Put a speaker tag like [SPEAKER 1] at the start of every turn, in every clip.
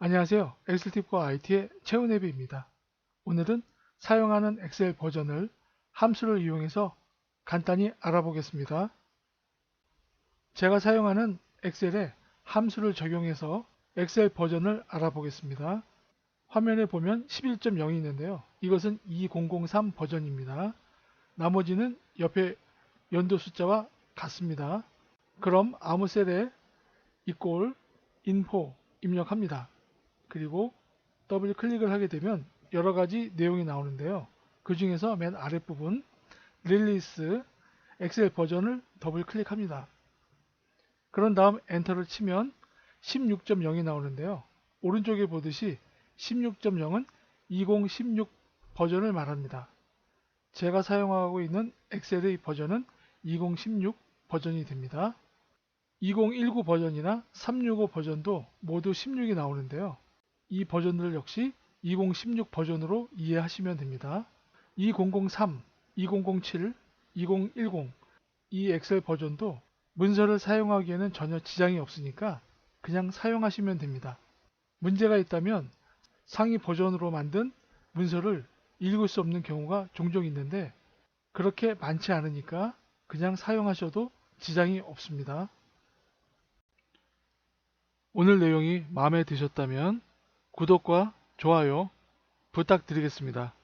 [SPEAKER 1] 안녕하세요. 엑셀팁과 IT의 최은혜비입니다. 오늘은 사용하는 엑셀 버전을 함수를 이용해서 간단히 알아보겠습니다. 제가 사용하는 엑셀에 함수를 적용해서 엑셀 버전을 알아보겠습니다. 화면에 보면 11.0이 있는데요. 이것은 2003 버전입니다. 나머지는 옆에 연도 숫자와 같습니다. 그럼 아무 셀에 이꼴 인포 입력합니다. 그리고 더블 클릭을 하게 되면 여러 가지 내용이 나오는데요. 그 중에서 맨 아랫부분 릴리스 엑셀 버전을 더블 클릭합니다. 그런 다음 엔터를 치면 16.0이 나오는데요. 오른쪽에 보듯이 16.0은 2016 버전을 말합니다. 제가 사용하고 있는 엑셀의 버전은 2016 버전이 됩니다. 2019 버전이나 365 버전도 모두 16이 나오는데요. 이 버전들 역시 2016 버전으로 이해하시면 됩니다. 2003, 2007, 2010 이 엑셀 버전도 문서를 사용하기에는 전혀 지장이 없으니까 그냥 사용하시면 됩니다. 문제가 있다면 상위 버전으로 만든 문서를 읽을 수 없는 경우가 종종 있는데 그렇게 많지 않으니까 그냥 사용하셔도 지장이 없습니다. 오늘 내용이 마음에 드셨다면 구독과 좋아요 부탁드리겠습니다.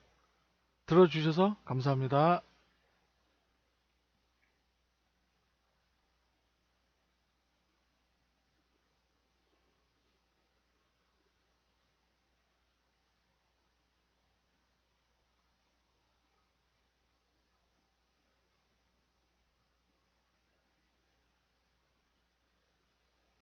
[SPEAKER 1] 들어주셔서 감사합니다.